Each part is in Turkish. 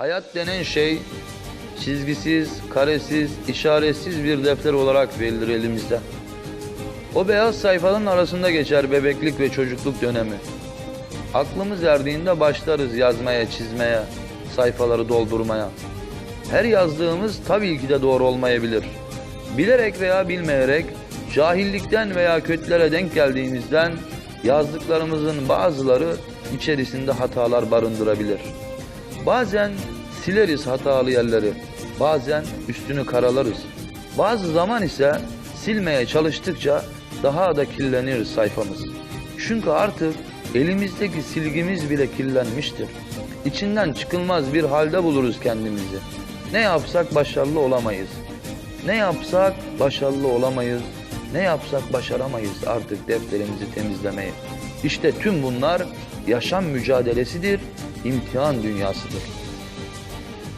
Hayat denen şey çizgisiz, karesiz, işaretsiz bir defter olarak verilir elimizde. O beyaz sayfaların arasında geçer bebeklik ve çocukluk dönemi. Aklımız erdiğinde başlarız yazmaya, çizmeye, sayfaları doldurmaya. Her yazdığımız tabii ki de doğru olmayabilir. Bilerek veya bilmeyerek, cahillikten veya kötülere denk geldiğimizden yazdıklarımızın bazıları içerisinde hatalar barındırabilir. Bazen sileriz hatalı yerleri, bazen üstünü karalarız. Bazı zaman ise silmeye çalıştıkça daha da kirlenir sayfamız. Çünkü artık elimizdeki silgimiz bile kirlenmiştir. İçinden çıkılmaz bir halde buluruz kendimizi. Ne yapsak başarılı olamayız. Ne yapsak başarılı olamayız. Ne yapsak başaramayız artık defterimizi temizlemeyi. İşte tüm bunlar yaşam mücadelesidir, imtihan dünyasıdır.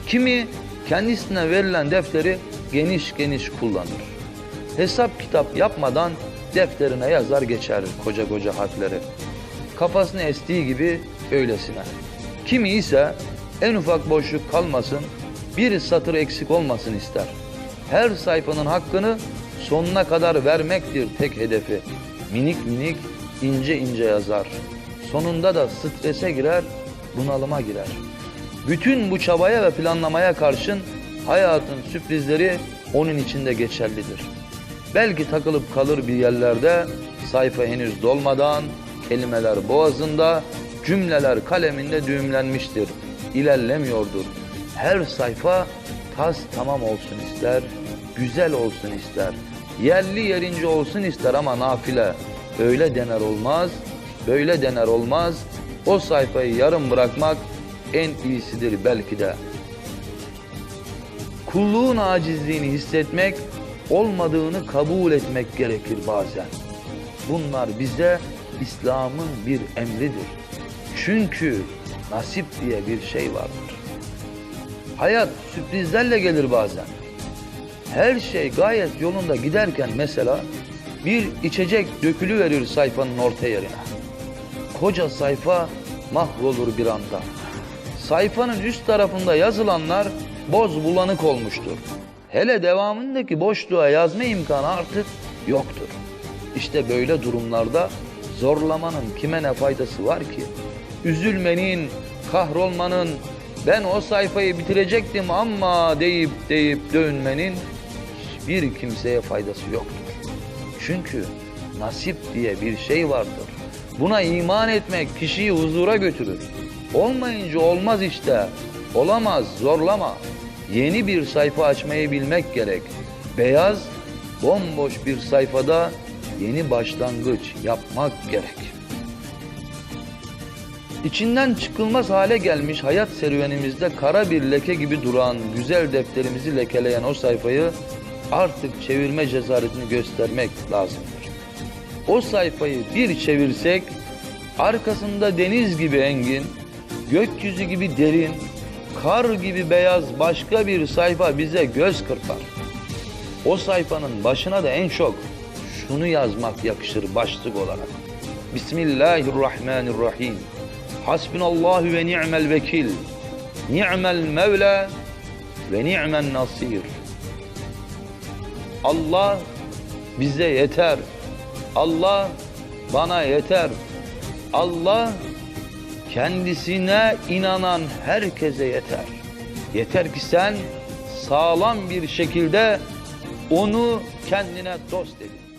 Kimi kendisine verilen defteri geniş geniş kullanır. Hesap kitap yapmadan defterine yazar geçer koca koca harfleri. Kafasını estiği gibi öylesine. Kimi ise en ufak boşluk kalmasın, bir satır eksik olmasın ister. Her sayfanın hakkını sonuna kadar vermektir tek hedefi. Minik minik, ince ince yazar. Sonunda da strese girer, bunalıma girer. Bütün bu çabaya ve planlamaya karşın hayatın sürprizleri onun içinde geçerlidir. Belki takılıp kalır bir yerlerde sayfa henüz dolmadan kelimeler boğazında, cümleler kaleminde düğümlenmiştir. İlerlemiyordur. Her sayfa tas tamam olsun ister, güzel olsun ister. Yerli yerince olsun ister ama nafile. Öyle dener olmaz, böyle dener olmaz. O sayfayı yarım bırakmak en iyisidir belki de. Kulluğun acizliğini hissetmek, olmadığını kabul etmek gerekir bazen. Bunlar bize İslam'ın bir emridir. Çünkü nasip diye bir şey vardır. Hayat sürprizlerle gelir bazen. Her şey gayet yolunda giderken mesela bir içecek dökülü verir sayfanın orta yerine. Koca sayfa mahvolur bir anda. Sayfanın üst tarafında yazılanlar boz bulanık olmuştur. Hele devamındaki boşluğa yazma imkanı artık yoktur. İşte böyle durumlarda zorlamanın kime ne faydası var ki? Üzülmenin, kahrolmanın, ben o sayfayı bitirecektim ama deyip deyip dövünmenin hiçbir kimseye faydası yoktur. Çünkü nasip diye bir şey vardır. Buna iman etmek kişiyi huzura götürür. Olmayınca olmaz işte. Olamaz, zorlama. Yeni bir sayfa açmayı bilmek gerek. Beyaz, bomboş bir sayfada yeni başlangıç yapmak gerek. İçinden çıkılmaz hale gelmiş hayat serüvenimizde kara bir leke gibi duran güzel defterimizi lekeleyen o sayfayı artık çevirme cesaretini göstermek lazımdır. O sayfayı bir çevirsek arkasında deniz gibi engin, gökyüzü gibi derin, kar gibi beyaz başka bir sayfa bize göz kırpar. O sayfanın başına da en çok şunu yazmak yakışır başlık olarak. Bismillahirrahmanirrahim. Hasbunallahu ve ni'mel vekil. Ni'mel mevla ve ni'men nasir. Allah bize yeter. Allah bana yeter. Allah kendisine inanan herkese yeter. Yeter ki sen sağlam bir şekilde onu kendine dost edin.